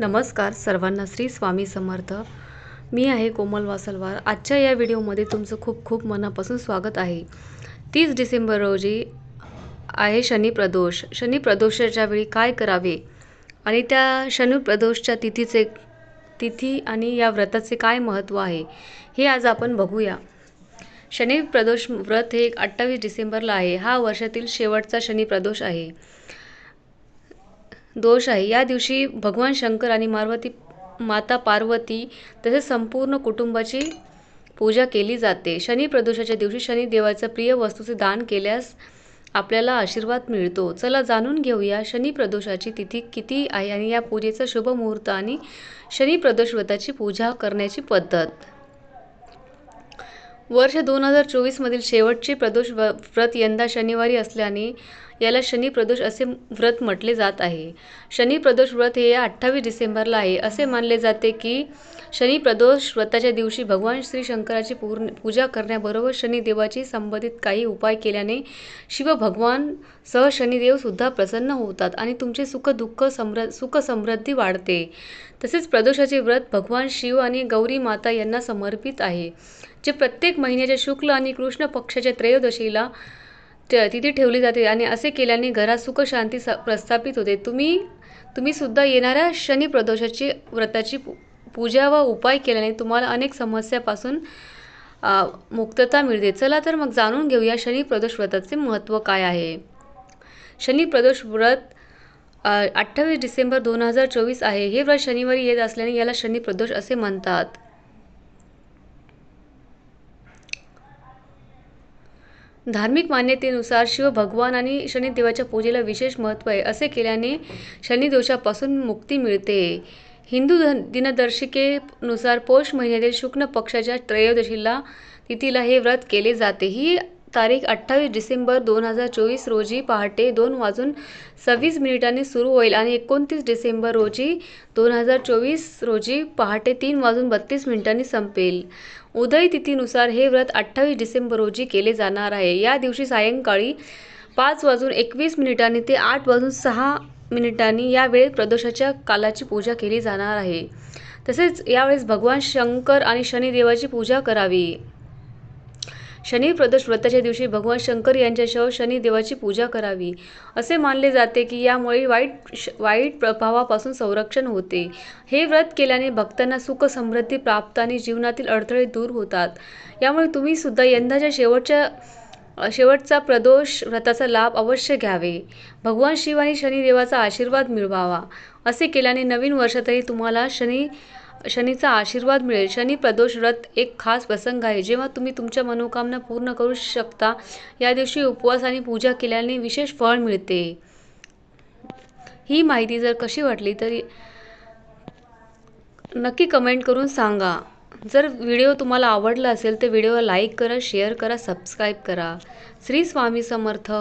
नमस्कार सर्वांना श्री स्वामी समर्थ. मी आहे कोमल वासलवार. आजच्या या व्हिडिओमध्ये तुमचं खूप खूप मनापासून स्वागत आहे. तीस डिसेंबर रोजी आहे शनी प्रदोष. शनी प्रदोषाच्या वेळी काय करावे? आणि त्या शनी प्रदोषच्या तिथीचे तिथी आणि या व्रताचे काय महत्त्व आहे हे आज आपण बघूया. शनी प्रदोष व्रत हे अठ्ठावीस डिसेंबरला आहे. हा वर्षातील शेवटचा शनी प्रदोष आहे. दोष आहे. या दिवशी भगवान शंकर आणि मारवती माता पार्वती तसेच संपूर्ण कुटुंबाची पूजा केली जाते. शनी प्रदोषाच्या दिवशी शनिदेवाचं प्रिय वस्तूचे दान केल्यास आपल्याला आशीर्वाद मिळतो. चला जाणून घेऊया शनी प्रदोषाची तिथी किती आहे आणि या पूजेचा शुभ मुहूर्त आणि शनी प्रदोष व्रताची पूजा करण्याची पद्धत. वर्ष दोन हजार चोवीसमधील शेवटचे प्रदोष व्रत यंदा शनिवारी असल्याने याला शनी प्रदोष असे व्रत म्हटले जात आहे. शनी प्रदोष व्रत हे अठ्ठावीस डिसेंबरला आहे. असे मानले जाते की शनी प्रदोष व्रताच्या दिवशी भगवान श्री शंकराची पूर्ण पूजा करण्याबरोबर शनिदेवाची संबंधित काही उपाय केल्याने शिवभगवान सह शनिदेवसुद्धा प्रसन्न होतात आणि तुमचे सुख दुःख समृ सुख समृद्धी वाढते. तसेच प्रदोषाचे व्रत भगवान शिव आणि गौरी माता यांना समर्पित आहे. जे प्रत्येक महिन्याच्या शुक्ल आणि कृष्ण पक्षाच्या त्रयोदशीला तिथे ठेवली जाते आणि असे केल्याने घरात सुख शांती प्रस्थापित होते. तुम्ही तुम्ही सुद्धा येणाऱ्या शनी प्रदोषाची व्रताची पूजा व उपाय केल्याने तुम्हाला अनेक समस्यापासून मुक्तता मिळते. चला तर मग जाणून घेऊया शनी प्रदोष व्रताचे महत्त्व काय आहे. शनी प्रदोष व्रत अठ्ठावीस डिसेंबर दोन हजार चोवीस आहे. हे व्रत शनिवारी येत असल्याने याला शनी प्रदोष असे म्हणतात. धार्मिक मान्यतेनुसार शिव भगवान आणि शनिदेवाच्या पूजेला विशेष महत्त्व आहे. असे केल्याने शनिदोषापासून मुक्ती मिळते. हिंदू दिनदर्शिकेनुसार पौष महिन्यातील शुक्ल पक्षाच्या त्रयोदशीला तिथीला हे व्रत केले जाते. ही तारीख अठ्ठावीस डिसेंबर दोन हजार चोवीस रोजी पहाटे दोन वाजून सव्वीस मिनिटांनी सुरू होईल आणि एकोणतीस डिसेंबर रोजी दोन हजार चोवीस रोजी पहाटे तीन वाजून बत्तीस मिनिटांनी संपेल. उदय तिथीनुसार हे व्रत अठ्ठावीस डिसेंबर रोजी केले जाणार आहे. या दिवशी सायंकाळी पाच वाजून एकवीस मिनिटांनी ते आठ वाजून सहा मिनिटांनी या वेळेत प्रदोषाच्या कालाची पूजा केली जाणार आहे. तसेच यावेळेस भगवान शंकर आणि शनिदेवाची पूजा करावी. शनी प्रदोष व्रताच्या दिवशी भगवान शंकर यांच्यासह शनिदेवाची पूजा करावी. असे मानले जाते की यामुळे वाईट वाईट प्रभावापासून संरक्षण होते. हे व्रत केल्याने भक्तांना सुख समृद्धी प्राप्त आणि जीवनातील अडथळे दूर होतात. यामुळे तुम्ही सुद्धा यंदाच्या शेवटच्या शेवटचा प्रदोष व्रताचा लाभ अवश्य घ्यावे. भगवान शिव आणि शनिदेवाचा आशीर्वाद मिळवावा. असे केल्याने नवीन वर्षातही तुम्हाला शनी शनीचा आशीर्वाद मिळेल. शनी प्रदोष व्रत एक खास प्रसंग आहे. जेव्हा तुम्ही तुमच्या मनोकामना पूर्ण करू शकता या दिवशी उपवास आणि पूजा केल्याने विशेष फळ मिळते. ही माहिती जर कशी वाटली तरी नक्की कमेंट करून सांगा. जर व्हिडिओ तुम्हाला आवडला असेल तर व्हिडिओला लाईक करा शेअर करा सबस्क्राईब करा. श्री स्वामी समर्थ.